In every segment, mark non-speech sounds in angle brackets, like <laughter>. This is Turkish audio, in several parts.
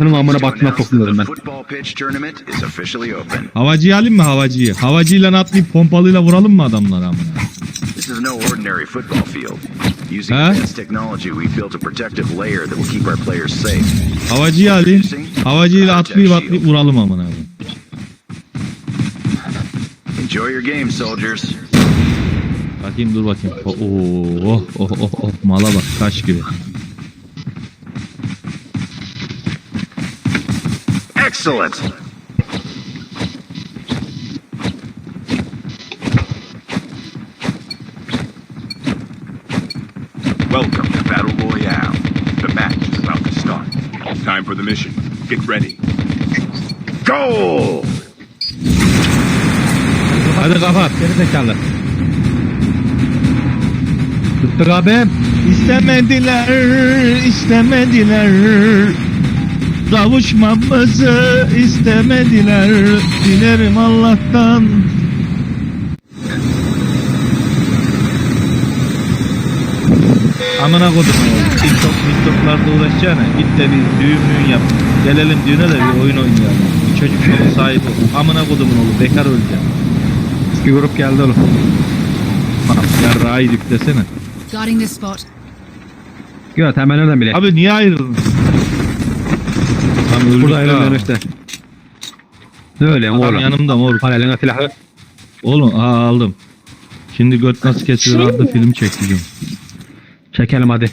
anasının amına baktığına sokmuyorum ben. Havacıyı alayım mı havacıyı? Havacıyla atlayıp pompalıyla vuralım mı adamları amına? This is no ordinary football field. Using Huh? advanced technology, we've built a protective layer that will keep our players safe. Havacıyı alayım. Havacıyla atlayıp atlayıp vuralım amına. Enjoy your game, soldiers. Bakayım dur bakayım. Oh oh oh oh, oh. mala bak taş gibi. Excellent. Welcome to Battle Royale. The match is about to start. Time for the mission. Get ready. Goal! Hadi kapat. Geri zekalı. Tuttuk abim. İstemediler, istemediler. Kavuşmamızı istemediler. Dilerim Allah'tan. Amına kodum. TikTok, TikTok'larda uğraşacağına git de bir düğün müğün yap. Gelelim düğüne de bir oyun oynayalım. Bir çocuk çoluk sahibi ol. Amına kodumun oğlu bekar öleceğim. Bir grup geldi oğlum. Yarrağı yüklesene. Guarding this spot. Yok hemen bile. Abi niye ayrıldın? Tam öldük Burada ayrılıyorsun işte. Ne öyle Adam oğlum? yanımda mor. Al eline silahı. Oğlum aa aldım. Şimdi göt nasıl kesilir adlı film çekeceğim. Çekelim hadi.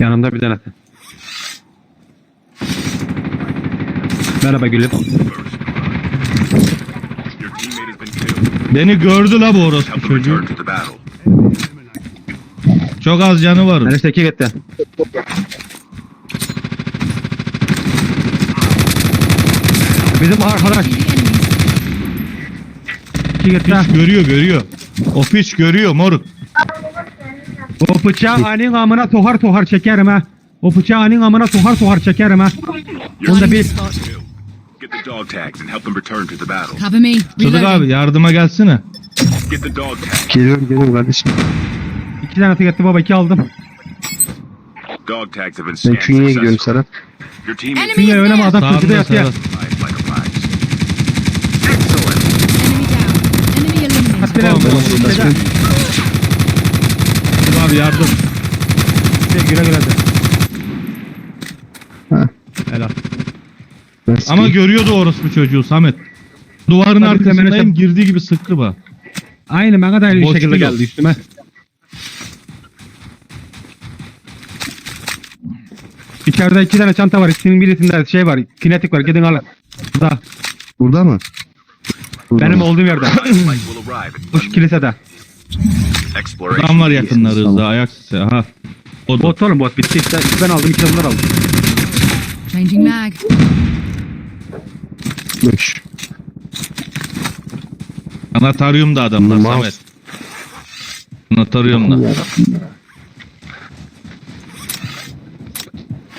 Yanımda bir tane. Merhaba gülüm. Beni gördü la bu orospu çocuğu. return to the battle. Çok az canı var. Ben işte iki gitti. Bizim arkadaş iki gitti. Piç görüyor görüyor. O piç görüyor moruk. O bıçağı anın amına tohar tohar çekerim ha. O bıçağı anın amına tohar tohar çekerim ha. This spot. Get the dog tags and help them return to the battle. Cover me. Sıdık Reloading. abi yardıma gelsene. Get the dog tags. Geliyorum geliyorum kardeşim. İki tane gitti baba iki aldım. Dog tags have been Ben scanned Künye'ye gidiyorum successfully. Serhat. Your teammate Enemy Künye is oynama there. adam köşede Sağımda. Excellent. Enemy down. Enemy eliminated. Hadi lan. Tamam, Köşede. Abi yardım. Güle güle de. Ha. Helal. Ama ki? görüyordu orospu çocuğu Samet. Duvarın Tabii arkasındayım girdiği gibi sıktı bak. Aynı bana da aynı Boş şekilde geldi üstüme. İçeride iki tane çanta var. İkisinin birisinde şey var. Kinetik var. Gidin alın. Burada. Burada mı? Burada Benim mı? olduğum yerde. <clears throat> Bu kilisede. Adam var begins. yakınlarımızda ayak sesi. Aha. O da. Bot oğlum bot bitti işte. Ben aldım. iki bunlar aldım. Changing mag. Beş. Anataryum da adamlar. Samet. Anataryum da.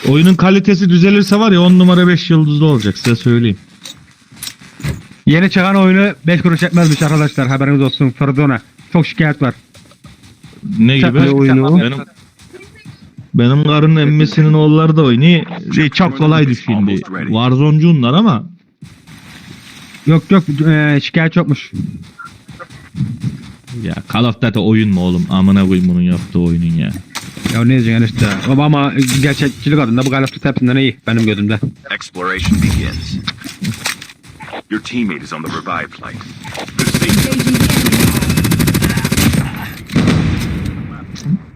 Oyunun kalitesi düzelirse var ya 10 numara 5 yıldızlı olacak size söyleyeyim. Yeni çıkan oyunu 5 kuruş etmezmiş arkadaşlar. Haberiniz olsun. Fırdona. Çok şikayet var. Ne Sen- gibi? oyunu? Benim benim karının emmesinin oğulları da oynuyor. Şey, çok kolay şimdi. Warzone'cunlar ama Yok yok eee şikayet yokmuş. ya Call of Duty oyun mu oğlum? Amına koyayım bunun yaptığı oyunun ya. Ya ne diyeceksin işte. Ama, ama gerçekçilik adında bu Galatasaray hepsinden iyi benim gözümde. Exploration begins. Your teammate is on the revive flight.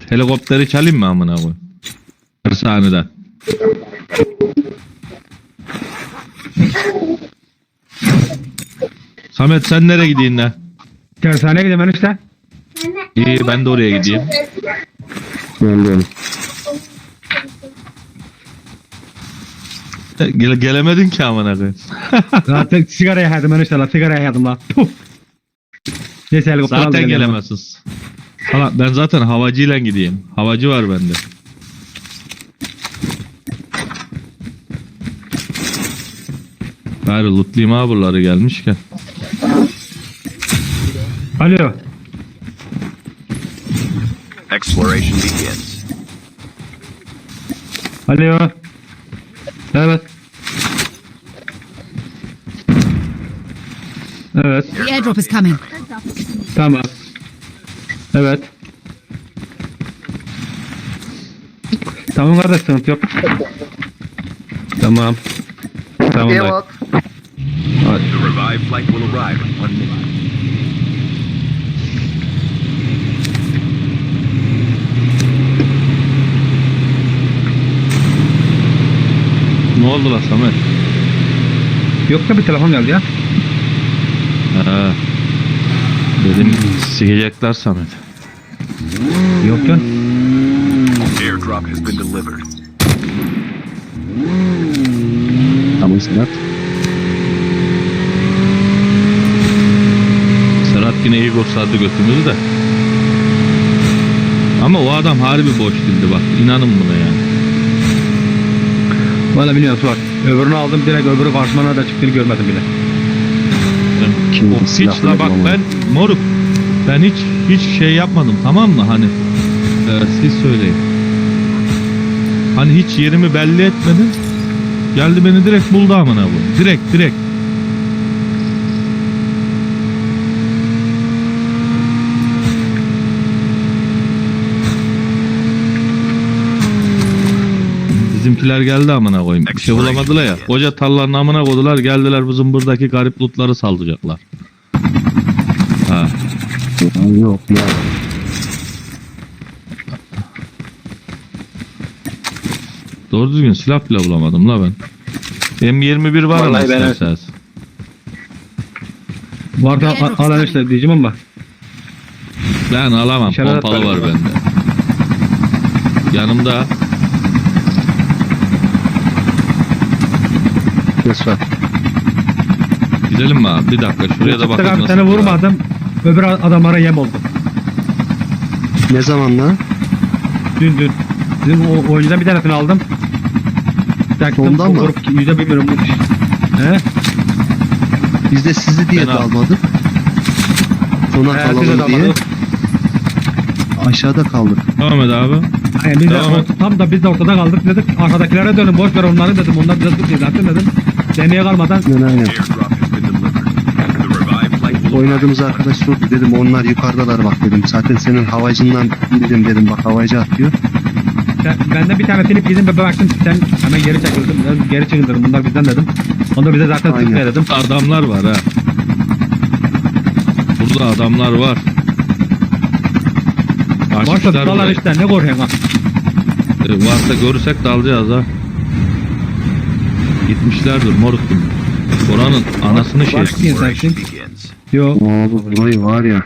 Helikopteri çalayım mı amına koyayım? Kırsanıda. Samet sen nereye gidiyorsun lan? Tersaneye gideyim ben işte. İyi ben de oraya gideyim. Geliyorum. Gele gelemedin ki amına koyayım. <laughs> Zaten sigara yahadım ben işte la sigara yahadım la. Puh. Neyse helikopter Zaten gelemezsiniz. Hala ben zaten havacıyla gideyim. Havacı var bende. Bari lootlayayım ha buraları gelmişken. Alo. Exploration begins. Alo. Evet. Evet. The airdrop is coming. Tamam. Evet. Tamam kardeş sıkıntı yok. Tamam. Tamam dayı. The revived flight will arrive in one minute. Ne oldu lan Samet? Yoksa bir telefon geldi ya. Ha. Dedim sikecekler Samet. Yok can. Airdrop has been delivered. Tamam Serhat. Serhat yine iyi gösterdi götümüzü de. Ama o adam harbi boş dildi bak. İnanın buna yani. Valla bilmiyorum Suat. Öbürünü aldım direkt öbürü karşıma da çıktığını görmedim bile. Kim O la bak ben moruk. Ben hiç hiç şey yapmadım tamam mı hani. e, siz söyleyin. Hani hiç yerimi belli etmedim. Geldi beni direkt buldu amına bu. Direkt direkt. Bizimkiler geldi amına koyayım. Bir şey bulamadılar ya. Koca tarlanın amına koydular. Geldiler bizim buradaki garip lootları saldıracaklar. Ha. Yok ya. Doğru düzgün silah bile bulamadım la ben. M21 var Vallahi ama ben- isterseniz. Vardı al, al işte diyeceğim ama. Ben alamam. İşaret Pompalı var ben. bende. Yanımda Var. gidelim mi abi? Bir dakika şuraya da bakayım. abi nasıl seni bir- vurmadım. Öbür adamlara yem oldum. Ne zaman lan? Dün dün. Bizim o oyuncudan bir tanesini aldım. Taktım, Ondan mı? vurup yüze bilmiyorum. He? Biz de sizi diye Ben de al- almadık. Sona de kalalım diye almadık. aşağıda kaldık. Tamam Ed abi. Yani biz de Tamam. orta- tam da biz de ortada kaldık dedik. Arkadakilere dönün boş ver onları dedim. Onlar bize zaten dedim. Deneye kalmadan Ben aynen. Oynadığımız arkadaş sordu dedim onlar yukarıdalar bak dedim. Zaten senin havacından bildim dedim bak havacı atıyor. sen, ben de bir tane silip gidin ve baktım sen hemen geri çekildin. Ben geri çekil dedim. Bunlar bizden dedim. Onlar bize zaten Aynen. dedim. Adamlar var ha. Burada adamlar var. Açmışlar ver dalar işte ne korkuyorsun ha. E, varsa görürsek dalacağız ha. Gitmişlerdir moruk gibi. Oranın anasını şey diyorsun sen şimdi. Yok. Abi burayı var ya.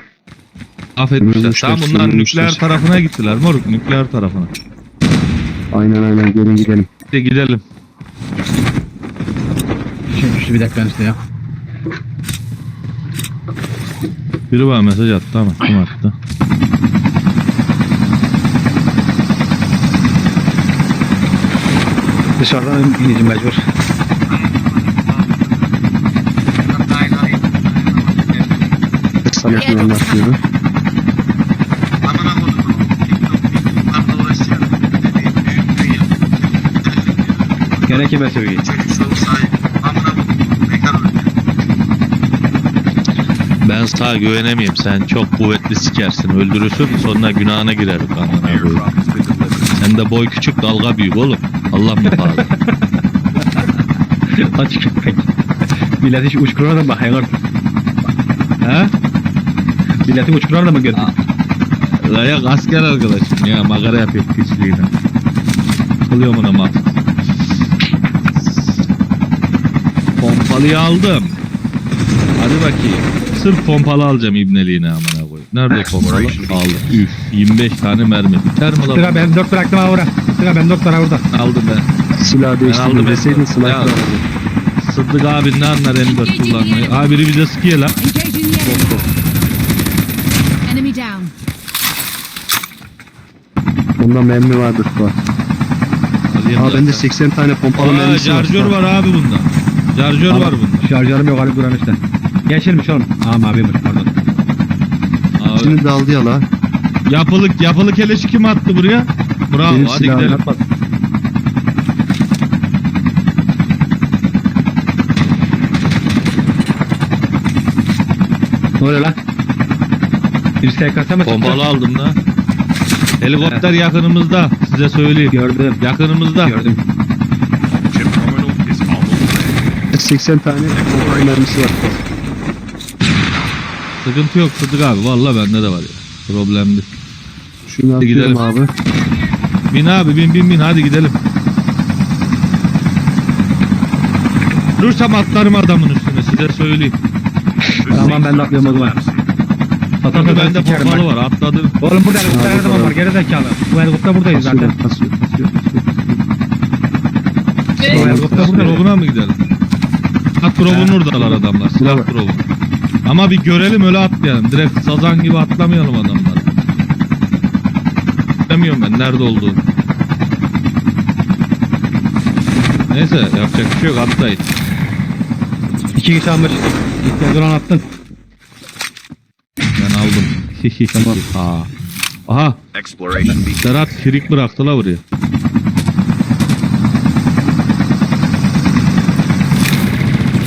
affetmişler. Tam bunlar nükleer tarafına gittiler moruk nükleer tarafına. Aynen aynen gelin gidelim. Hadi gidelim. Düştü bir dakika işte ya. Biri bana mesaj attı ama kim attı? Dışarıdan ineceğim mecbur. Samet'in anlatıyordu. Gene kime söyleyeyim? Ben sana güvenemeyeyim. Sen çok kuvvetli sikersin, öldürürsün. Sonra günahına delivered. Sen de boy küçük, dalga büyük oğlum. Allah muhafaza. <laughs> Açık köpek. Millet hiç uçkuruna da bakıyor. He? Milleti uçkuruna da mı gördün? Layak asker arkadaşım ya magara yapıyor piçliğine. Kılıyorum ona mak. Pompalıyı aldım. Hadi bakayım. Sırf pompalı alacağım ibneliğine koyayım. Nerede pompalı? Aldım. Üf. 25 tane mermi. Biter mi Sıra lan? ben dört bıraktım ha oraya. Sıra ben dört tara orada. Aldım ben. Silah aldım değiştirdim ben. deseydin Ya. alırdım. Sıddık abi ne anlar M4 kullanmayı. Abi biri bize sıkıyor lan. Enemy. Down. Bunda mermi vardır. Alayım Aa bende 80 tane pompalı Aa, mermisi var. Şarjör var abi bunda. Şarjör var bunda. Şarjörüm yok Ali Duran işte. Geçirmiş oğlum. Pardon. Abi, Benimkini daldı yala. Yapılık yapılık eleşi kim attı buraya? Bravo Benim hadi silahım. gidelim. Ne oluyor lan? Bir SKS mı Bombalı çıktı? aldım da. Helikopter yakınımızda size söyleyeyim. Gördüm. Yakınımızda. Gördüm. 80 tane mermisi var. Sıkıntı yok Sıdık abi. Vallahi bende de var ya. Problemli. Şunu Hadi gidelim. abi. Bin abi bin bin bin hadi gidelim. Dursam atlarım adamın üstüne size söyleyeyim. Tamam, ben de atlıyorum o zaman. Çünkü ben bende sikerim var atladım. Oğlum burada helikopter zaman var geri zekalı. Bu helikopter buradayız Kasıyor, zaten. kasıyor, kasıyor, kasıyor. Bu helikopter burada. Drop'una mı gidelim? At drop'un oradalar adamlar. Silah Evet. Ama bir görelim öyle atlayalım. Direkt sazan gibi atlamayalım adamları. Bilemiyorum ben nerede olduğunu. Neyse yapacak bir şey yok atlayın. İki kişi almış. İhtiyacı olan attın. Ben aldım. tamam. Ha. <laughs> Aha Exploration begins. Serhat firik bıraktı la buraya.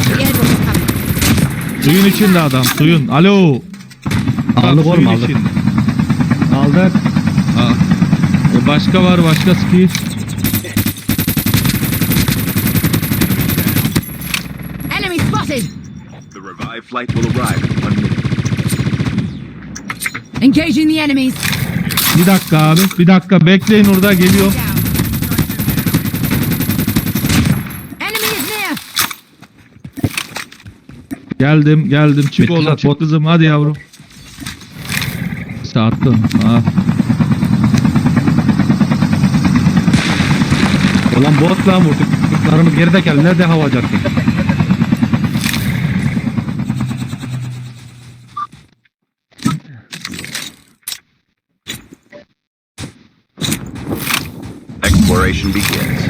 The airdrop is coming. Suyun içinde adam suyun. Alo. Aldık oğlum, aldık. içinde. Aldık. Ha. E, Başka var başka ski. Enemy spotted. The revived flight will arrive in one minute. Engaging the enemies. Bir dakika abi. Bir dakika bekleyin orada geliyor. Down. Enemy is near. Geldim geldim. Çık Bitti oğlum çık kızım hadi yavrum. Attım. Ha. Ulan bot lan vurduk. Kırklarımız geri zekalı. Nerede hava atacaksın? Exploration begins.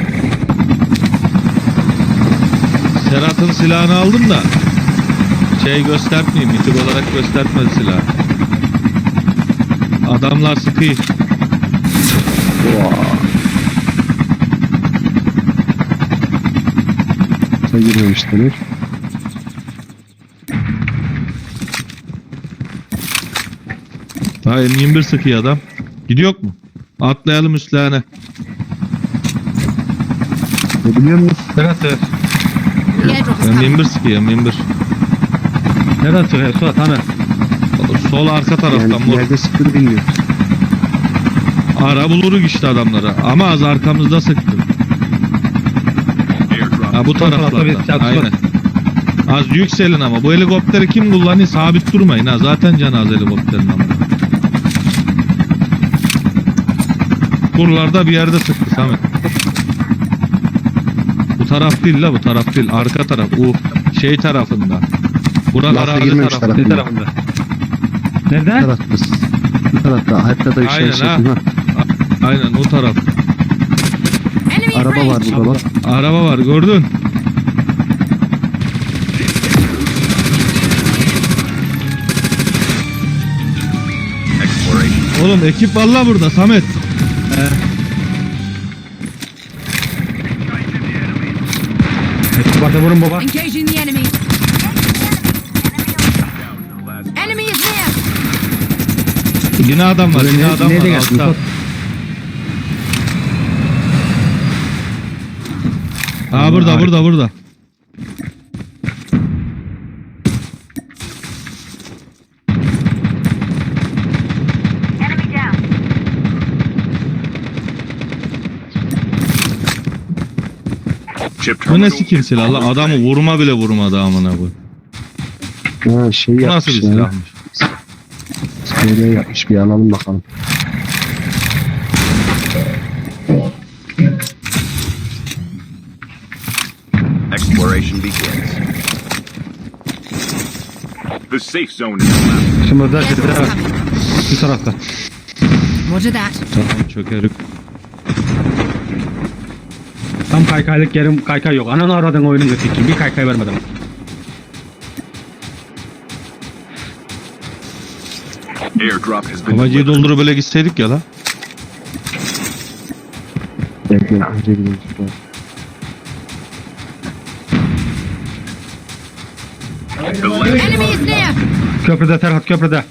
Serhat'ın silahını aldım da. Şey göstermeyeyim. Mitik olarak göstermedi silahı. Adamlar sıkıyor. Sen girmemiş demek. Ha M21 sıkıyor adam. Gidiyor mu? Atlayalım üstlerine. Ne biliyor musun? İs coming. M21 sıkıyor M21. Nereden sıkıyor? Suat hemen. Sol arka taraftan Yani mor. nerede sıktığını bilmiyorum. Ara buluruk işte adamları. Ama az arkamızda sıktı. Ha bu taraflarda. Aynen. Az yükselin ama bu helikopteri kim kullanıyor? Sabit durmayın ha. Zaten cenaze helikopterin ama. Buralarda bir yerde sıktı Samet. Bu taraf değil la bu taraf değil. Arka taraf. O şey tarafında. Buranın Lafta arazi girmemiş tarafı. Ne tarafında? Nerede? Bu tarafta. Bu tarafta. Haritada Aynen işaret ha. çekin ha. Aynen o taraf. Enemy Araba var burada bak. Araba var gördün. Oğlum ekip valla burada Samet. Eskubarda vurun baba. Engaging the. Enemy Yine adam var. Buraya Yine ne- adam nereye var. gelsin? Altta. Ha burada Harika. burada burada. Chip Bu ne terminal sikim silah Adamı vurma bile vurmadı amına bu. Ha şey Bu yapmış nasıl bir ya. silahmış? Böyle yapmış bir alalım bakalım. Exploration begins. The safe zone is airdrop is var. coming. Bu tarafta. Roger that. Tamam çökerik. Tam kaykaylık yerim kaykay yok. Ananı aradın oyunun götü. Bir kaykay vermedim. Airdrop has been Havacıyı delivered. doldurup böyle gitseydik ya la. Bekle. Önce bir dakika. The last Enemy is near. Köprüde Serhat köprüde.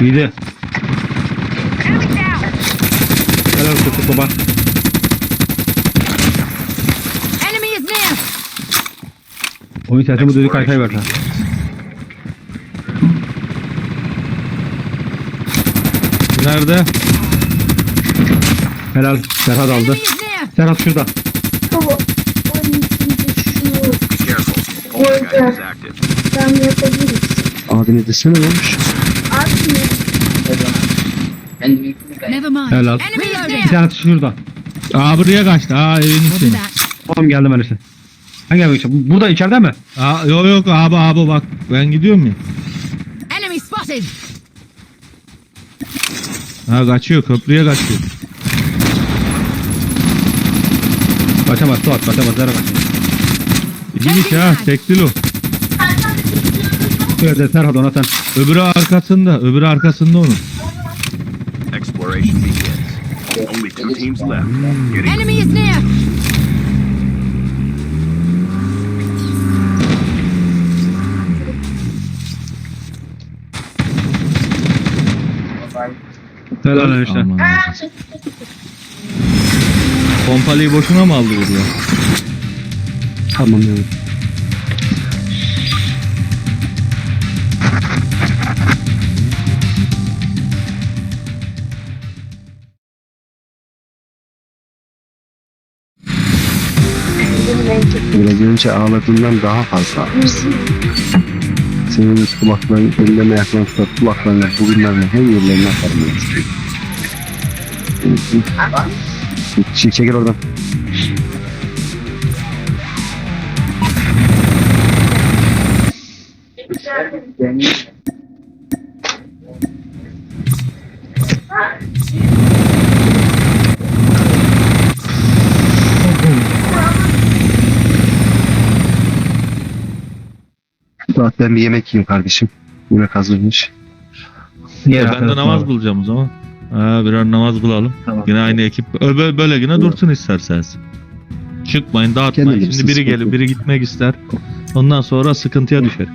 İyiydi. Helal olsun baba. Enemy is near. Oyun sesimi duyduk kaykay verdi. Nerede? Helal. Serhat aldı. Serhat şurada. Baba. Active. ben yapabiliriz. Abine desene ne olmuş? Abi ne? Never mind. Helal. Tanesi şurada. Aa buraya kaçtı. Aa evin that. Tamam geldim ben işte. Hangi evin içinde? Burada içeride mi? Aa yok yok abi abi bak ben gidiyorum ya. Enemy spotted. Ha kaçıyor köprüye kaçıyor. Kaçamaz Suat kaçamaz. Serhat. Gidik ha tektil o. Şöyle Serhat ona sen. Öbürü arkasında öbürü arkasında onun. Exploration begins. Only two teams left. Getting Enemy is near. Helal. Aman Allah'ım. Pompalıyı boşuna mı aldı buraya? Tamam yani. Biraz önce ağladığından daha fazla ağlarsın. Senin kulakların, ayaklarına tutar, kulaklarına, burunlarına, her yerlerine atarım. ben. Çek, çekil oradan. Suat ben bir yemek yiyeyim kardeşim. Yemek hazırmış. Diğer ben de namaz kılacağım o zaman. Ha, birer namaz kılalım. Tamam. Yine aynı ekip. Ö- Böyle, yine dursun isterseniz. Çıkmayın dağıtmayın. Kendi Şimdi biri gelir biri gitmek ister. Ondan sonra sıkıntıya düşer.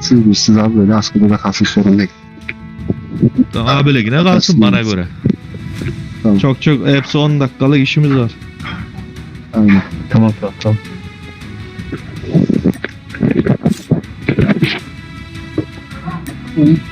Siz bir siz abi böyle askıda kalsın sorun değil. Daha böyle yine kalsın bana göre. Tamam. Çok çok hepsi 10 dakikalık işimiz var. Aynen. Tamam tamam tamam. Hmm.